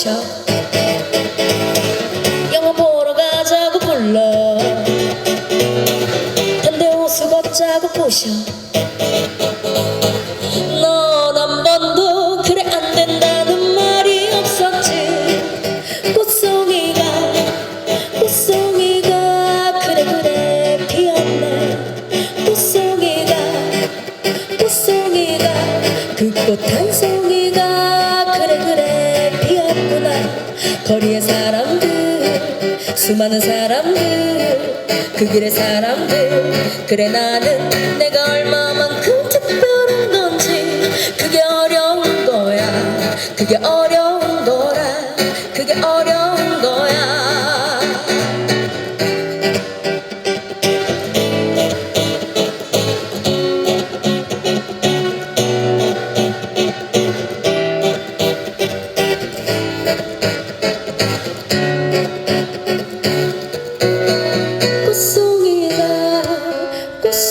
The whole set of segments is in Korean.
셔 영화 보러 가자고 불러. 단대 호수 걷자고 보셔. 넌 한 번도 그래 안 된다는 말이 없었지. 꽃송이가 꽃송이가 그래 그래 피었네. 꽃송이가 꽃송이가 그꽃한 송이가 거리의 사람들 수많은 사람들 그 길의 사람들. 그래 나는 내가 얼마만큼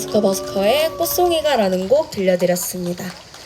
버스커 버스커의 꽃송이가라는 곡 들려드렸습니다.